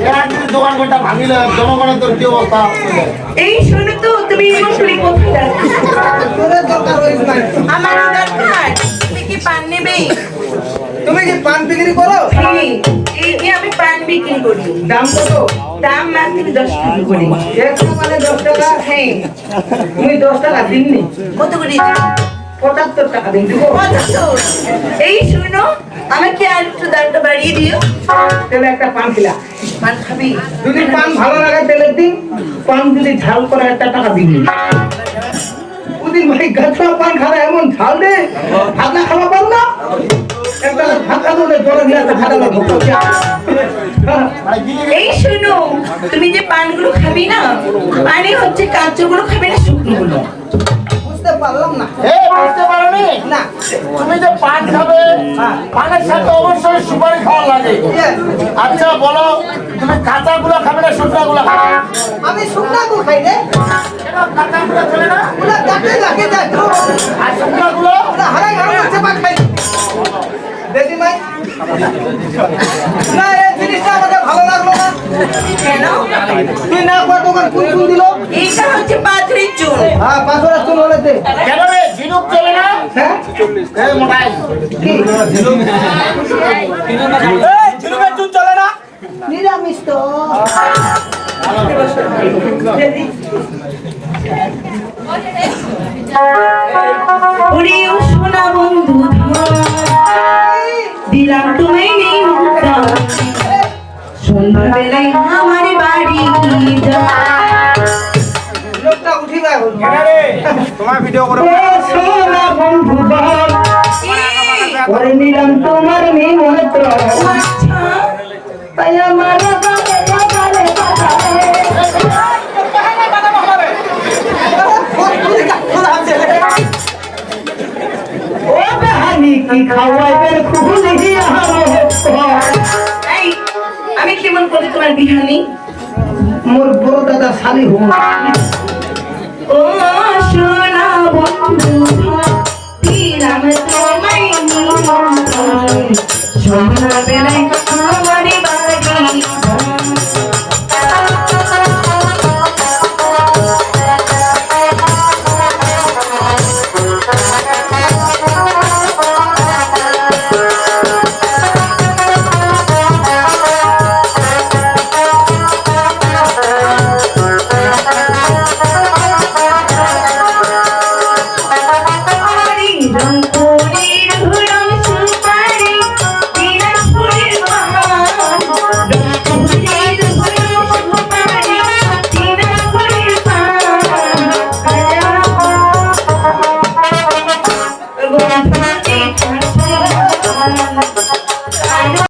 দোকান ঘণ্টা ভাঙিলে জনগণের তোর কি অবস্থা? এই শোনো তো তুমি এমন কোথায় যাচ্ছ? দরকার হইস নাই আমার দরকার। তুমি কি পান নেবে? তুমি কি পান বিক্রি করো? হ্যাঁ, এই যে আমি পান বিক্রি করি। দাম কত? দাম মাত্র দশ টাকা করে। একশো মানে দশ টাকা? হ্যাঁ। তুমি দশ টাকা দিননি। কত করে পঁচাত্তর টাকা দিব। এই শোনো আমাকে আর একটু দামটা বাড়িয়ে দিও। তাহলে একটা পান খিলা পান খাবি? যদি পান ভালো লাগে তাহলে দিন পান যদি ঝাল করে একটা টাকা দিন ওদিন ভাই গাছা পান খাবে এমন ঝাল দে। ভাতা খাওয়া পার না একটা ভাতা দলে জলে দিয়ে একটা ভাতা লোক মানে গিলে এই শোনো তুমি যে পানগুলো খাবি না পানি হচ্ছে কাঁচগুলো খাবে না শুকনোগুলো? বুঝতে পারলাম না। এ বুঝতে পারোনি? না। তুমি যে পান খাবে পানের সাথে অবশ্যই সুপারি খাওয়া লাগে। আচ্ছা বলো তুমি কাঁচা গুলো খাবে না শুকনা গুলো খাবে? আমি শুকনা গো খাই রে। কাঁচা গুলো চলে না? ওরা কাটে লাগে যায় আর শুকনা গুলো ওরা হারাই গরম হচ্ছে খাই। দেখি ভাই। না এই জিনিসটা আমাদের ভালো লাগল না। কেন? তুই না কত কোন কোন দিল? এইটা হচ্ছে পাথরের চুন হ্যাঁ পাঁচশো চুন হলেতে কেন রে? ঝিনুক চলে না? হ্যাঁ? এই মোটাই। কি? ঝিনুকের চুন চলে না? নিরামিষ তো। সোনা বন্ধু দিলাম তুমি নেই। সন্ধ্যাবেলায় আমার বাড়ি যা। তোমার ভিডিও করে করে নিলাম তোমার নিমন্ত্রণ। তাই আমার আমি কেমন করে তোমার বিহানি? মোর বড় দাদা শালি হুম ও সোনা বন্ধু।